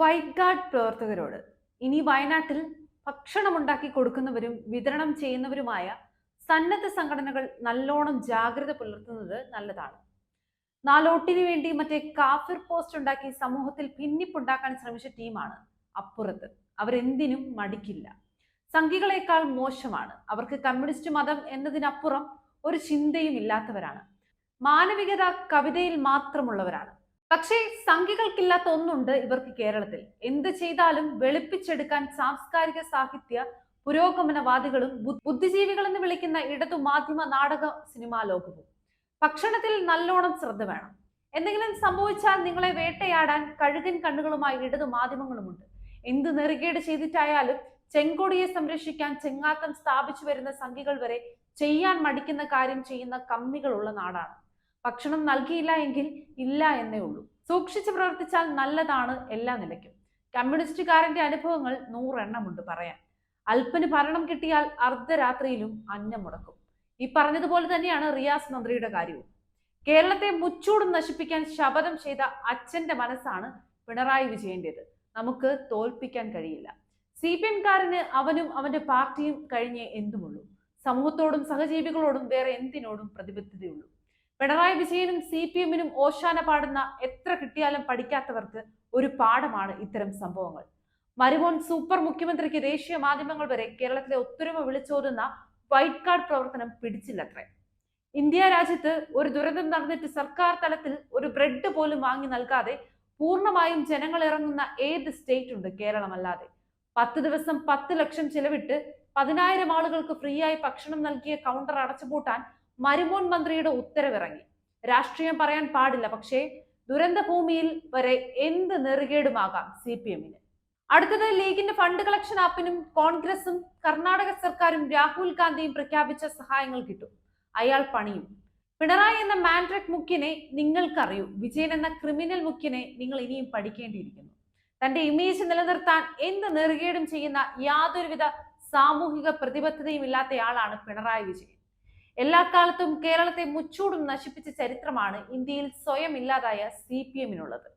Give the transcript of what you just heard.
White guard പ്രവർത്തകരോട്. ഇനി വയനാട്ടിൽ ഭക്ഷണമുണ്ടാക്കി കൊടുക്കുന്നവരും വിതരണം ചെയ്യുന്നവരുമായ സന്നദ്ധ സംഘടനകൾ നല്ലോണം ജാഗ്രത പുലർത്തുന്നത് നല്ലതാണ്. നാലോട്ടിനു വേണ്ടി മറ്റേ കാഫിർ പോസ്റ്റ് ഉണ്ടാക്കി സമൂഹത്തിൽ ഭിന്നിപ്പുണ്ടാക്കാൻ ശ്രമിച്ച ടീമാണ് അപ്പുറത്ത്. അവരെന്തിനും മടിക്കില്ല. സംഘികളെക്കാൾ മോശമാണ്. അവർക്ക് കമ്മ്യൂണിസ്റ്റ് മതം എന്നതിനപ്പുറം ഒരു ചിന്തയും ഇല്ലാത്തവരാണ് മാനവികത കവിതയിൽ മാത്രമുള്ളവരാണ്. പക്ഷേ സംഖ്യകൾക്കില്ലാത്ത ഒന്നുണ്ട് ഇവർക്ക് കേരളത്തിൽ. എന്ത് ചെയ്താലും വെളുപ്പിച്ചെടുക്കാൻ സാംസ്കാരിക സാഹിത്യ പുരോഗമനവാദികളും ബുദ്ധിജീവികൾ എന്ന് വിളിക്കുന്ന ഇടതു മാധ്യമ നാടക സിനിമാ ലോകവും. ഭക്ഷണത്തിൽ നല്ലോണം ശ്രദ്ധ വേണം. എന്തെങ്കിലും സംഭവിച്ചാൽ നിങ്ങളെ വേട്ടയാടാൻ കഴുകൻ കണ്ണുകളുമായി ഇടതു മാധ്യമങ്ങളുമുണ്ട്. എന്ത് നെറുകേട് ചെയ്തിട്ടായാലും ചെങ്കൊടിയെ സംരക്ഷിക്കാൻ ചെങ്ങാത്തം സ്ഥാപിച്ചു വരുന്ന സംഖ്യകൾ വരെ ചെയ്യാൻ മടിക്കുന്ന കാര്യം ചെയ്യുന്ന കമ്മികളുള്ള നാടാണ്. ഭക്ഷണം നൽകിയില്ല എങ്കിൽ ഇല്ല എന്നേ ഉള്ളൂ. സൂക്ഷിച്ചു പ്രവർത്തിച്ചാൽ നല്ലതാണ് എല്ലാ നിലയ്ക്കും. കമ്മ്യൂണിസ്റ്റുകാരന്റെ അനുഭവങ്ങൾ നൂറെണ്ണമുണ്ട് പറയാൻ. അല്പന് ഭരണം കിട്ടിയാൽ അർദ്ധരാത്രിയിലും അന്നം മുടക്കും. ഈ പറഞ്ഞതുപോലെ തന്നെയാണ് റിയാസ് മന്ത്രിയുടെ കാര്യവും. കേരളത്തെ മുച്ചൂടും നശിപ്പിക്കാൻ ശപഥം ചെയ്ത അച്ഛന്റെ മനസ്സാണ് പിണറായി വിജയന്റേത്. നമുക്ക് തോൽപ്പിക്കാൻ കഴിയില്ല. സി പി എംകാരന് അവനും അവന്റെ പാർട്ടിയും കഴിഞ്ഞേ എന്തുമുള്ളൂ. സമൂഹത്തോടും സഹജീവികളോടും വേറെ എന്തിനോടും പ്രതിബദ്ധതയുള്ളൂ. പിണറായി വിജയനും സി പി എമ്മിനും ഓശാന പാടുന്ന എത്ര കിട്ടിയാലും പഠിക്കാത്തവർക്ക് ഒരു പാഠമാണ് ഇത്തരം സംഭവങ്ങൾ. മരുമോൻ സൂപ്പർ മുഖ്യമന്ത്രിക്ക് ദേശീയ മാധ്യമങ്ങൾ വരെ കേരളത്തിലെ ഒത്തൊരുമ വിളിച്ചോതുന്ന വൈറ്റ് കാർഡ് പ്രവർത്തനം പിടിച്ചില്ലത്രേ. ഇന്ത്യ രാജ്യത്ത് ഒരു ദുരന്തം നടന്നിട്ട് സർക്കാർ തലത്തിൽ ഒരു ബ്രെഡ് പോലും വാങ്ങി നൽകാതെ പൂർണമായും ജനങ്ങൾ ഇറങ്ങുന്ന ഏത് സ്റ്റേറ്റ് ഉണ്ട് കേരളമല്ലാതെ. പത്ത് ദിവസം പത്ത് ലക്ഷം ചിലവിട്ട് പതിനായിരം ആളുകൾക്ക് ഫ്രീ ആയി ഭക്ഷണം നൽകിയ കൗണ്ടർ അടച്ചുപൂട്ടാൻ മരുമോൻ മന്ത്രിയുടെ ഉത്തരവിറങ്ങി. രാഷ്ട്രീയം പറയാൻ പാടില്ല പക്ഷേ ദുരന്ത ഭൂമിയിൽ വരെ എന്ത് നെറുകേടുമാകാം സി പി എമ്മിന് അടുത്തത് ലീഗിന്റെ ഫണ്ട് കളക്ഷൻ ആപ്പിനും കോൺഗ്രസും കർണാടക സർക്കാരും രാഹുൽ ഗാന്ധിയും പ്രഖ്യാപിച്ച സഹായങ്ങൾ കിട്ടും. അയാൾ പണിയും. പിണറായി എന്ന മാൻട്രിക് മുഖ്യനെ നിങ്ങൾക്കറിയൂ. വിജയൻ എന്ന ക്രിമിനൽ മുഖ്യനെ നിങ്ങൾ ഇനിയും പഠിക്കേണ്ടിയിരിക്കുന്നു. തന്റെ ഇമേജ് നിലനിർത്താൻ എന്ത് നെറുകേടും ചെയ്യുന്ന യാതൊരുവിധ സാമൂഹിക പ്രതിബദ്ധതയും ഇല്ലാത്തയാളാണ് പിണറായി വിജയൻ. എല്ലാ കാലത്തും കേരളത്തെ മുച്ചൂടും നശിപ്പിച്ച ചരിത്രമാണ് ഇന്ത്യയിൽ സ്വയം ഇല്ലാതായ സി പി എമ്മിനുള്ളത്.